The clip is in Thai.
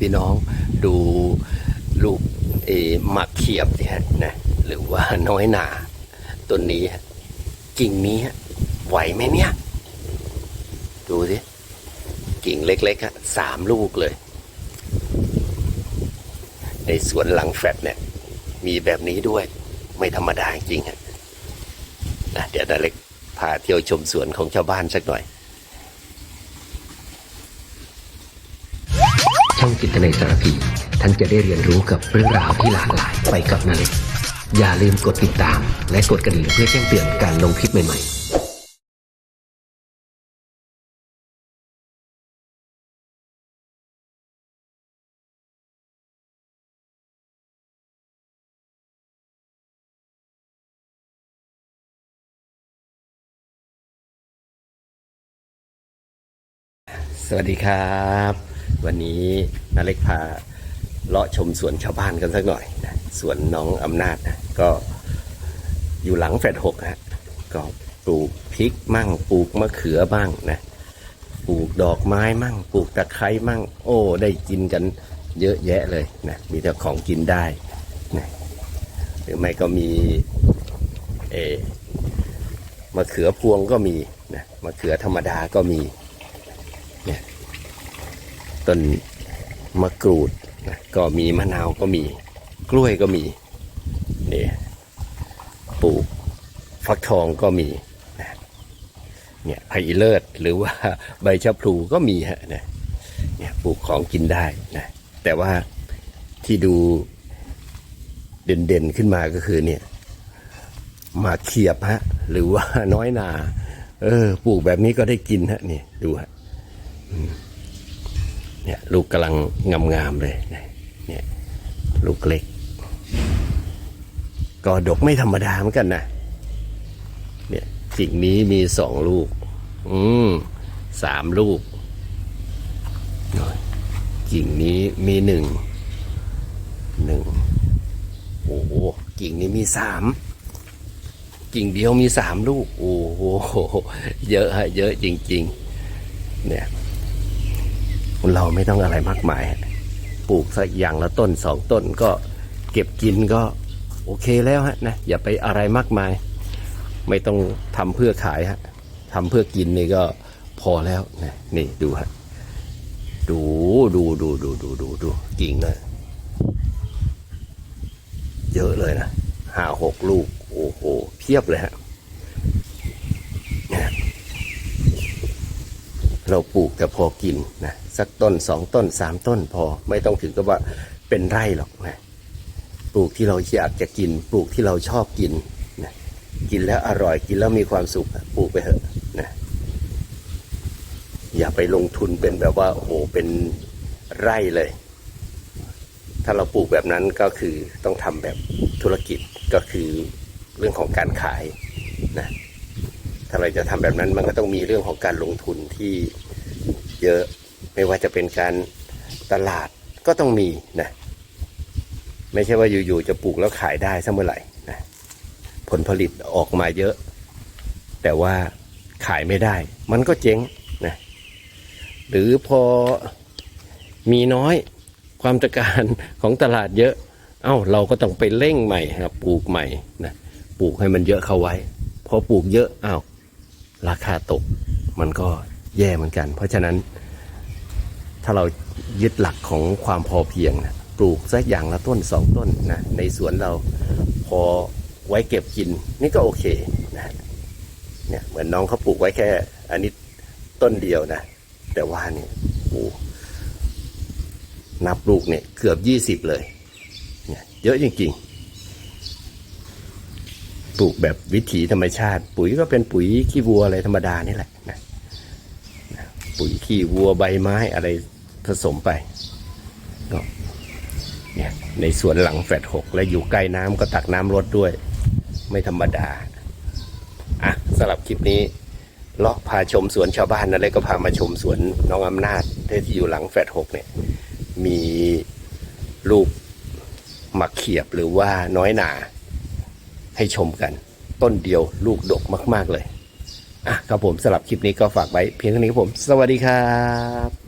พี่น้องดูลูกเอหมักเขียบเนี่ยนะหรือว่าน้อยหนาต้นนี้กิ่งนี้ฮะไหวไหมเนี่ย ดูสิกิ่งเล็กๆฮะสามลูกเลย ในสวนหลังแฟลตเนี่ย มีแบบนี้ด้วยไม่ธรรมดาจริงฮะนะเดี๋ยวนาเล็กพาเที่ยวชมสวนของชาวบ้านสักหน่อย ช่องจิตในสารพี ท่านจะได้เรียนรู้กับเรื่องราวที่หลากหลายไปกับนาเล็กอย่าลืมกดติดตาม และกดกระดิ่งเพื่อแจ้งเตือนการลงคลิปใหม่ๆสวัสดีครับ วันนี้นาเล็กพาเลาะชมสวนชาวบ้านกันสักหน่อยนะสวนน้องอำนาจนะก็อยู่หลังแฟลตหกฮะก็ปลูกพริกมั่งปลูกมะเขือบ้างนะปลูกดอกไม้มั่งปลูกตะไคร้มั่ง โอ้ได้กินกันเยอะแยะเลยนะมีแต่ของกินได้นะหรือไม่ก็มีเอมะเขือพวงก็มีนะมะเขือธรรมดาก็มี ต้นมะกรูดนะก็มีมะนาวก็มี กล้วยก็มีนี่ปลูกฟักทองก็มีนะเนี่ยไผ่เลิศหรือว่าใบชะพลูก็มีฮะนะเนี่ยปลูกของกินได้นะแต่ว่าที่ดูเด่นๆขึ้นมาก็คือเนี่ยมาเขียบฮะหรือว่าน้อยนา เออปลูกแบบนี้ก็ได้กินฮะนี่ดูฮะ เนี่ยลูกกำลังงามๆเลยเนี่ยลูกเล็ก ก็ดกไม่ธรรมดาเหมือนกันนะเนี่ยกิ่งนี้มีสองลูก อืมสามลูกกิ่งนี้มีหนึ่งหนึ่งโอ้โหกิ่งนี้มีสามกิ่งเดียวมีสามลูก โอ้โหเยอะฮะเยอะจริง ๆ เนี่ย เราไม่ต้องอะไรมากมาย ปลูกสักอย่างละต้นสองต้นก็เก็บกินก็โอเคแล้วฮะนะอย่าไปอะไรมากมาย ไม่ต้องทำเพื่อขายฮะทำเพื่อกินนี่ก็พอแล้วนะนี่ดูฮะดูดูดูดูดูดูดูกิ่งเลยเยอะเลยนะห้าหกลูก โอ้โหเพียบเลยฮะ เราปลูกแต่พอกินนะสักต้นสองต้นสามต้นพอไม่ต้องถึงกับว่าเป็นไร่หรอกนะปลูกที่เราอยากจะกิน ปลูกที่เราชอบกินนะกินแล้วอร่อยกินแล้วมีความสุขปลูกไปเถอะนะอย่าไปลงทุนเป็นแบบว่าโอ้โหเป็นไร่เลย ถ้าเราปลูกแบบนั้นก็คือต้องทำแบบธุรกิจก็คือเรื่องของการขายนะ ถ้าเราจะทำแบบนั้นมันก็ต้องมีเรื่องของการลงทุนที่เยอะไม่ว่าจะเป็นการตลาดก็ต้องมีนะไม่ใช่ว่าอยู่ๆจะปลูกแล้วขายได้เสมอไหร่นะผลผลิตออกมาเยอะ แต่ว่าขายไม่ได้ มันก็เจ๊งนะหรือพอมีน้อยความต้องการของตลาดเยอะ เอ้าเราก็ต้องไปเร่งใหม่ครับปลูกใหม่นะปลูกให้มันเยอะเข้าไว้พอปลูกเยอะอ้าว ราคาตกมันก็แย่เหมือนกัน เพราะฉะนั้นถ้าเรายึดหลักของความพอเพียงนะปลูกสักอย่างละต้นสองต้นนะในสวนเราพอไว้เก็บกิน นี่ก็โอเคนะเนี่ยเหมือนน้องเขาปลูกไว้แค่ อันนี้ต้นเดียวนะ แต่ว่าเนี่ยโอ้นับลูกเนี่ยเกือบยี่สิบเลยเนี่ยเยอะจริงๆ ปลูกแบบวิถีธรรมชาติ ปุ๋ยก็เป็นปุ๋ยขี้วัวอะไรธรรมดานี่แหละนะปุ๋ยขี้วัวใบไม้อะไรผสมไปก็เนี่ยในสวนหลังแฟดหกและอยู่ใกล้น้ำก็ตักน้ำรดด้วย ไม่ธรรมดาอะสำหรับคลิปนี้เลาะพาชมสวนชาวบ้านอะไรก็พามาชมสวนน้องอำนาจที่อยู่หลังแฟดหกเนี่ย มีลูกหมักเขียบหรือว่าน้อยหนา ให้ชมกัน ต้นเดียวลูกดกมาก ๆ เลย อะครับผมสำหรับคลิปนี้ก็ฝากไว้เพียงเท่านี้ครับผม สวัสดีครับ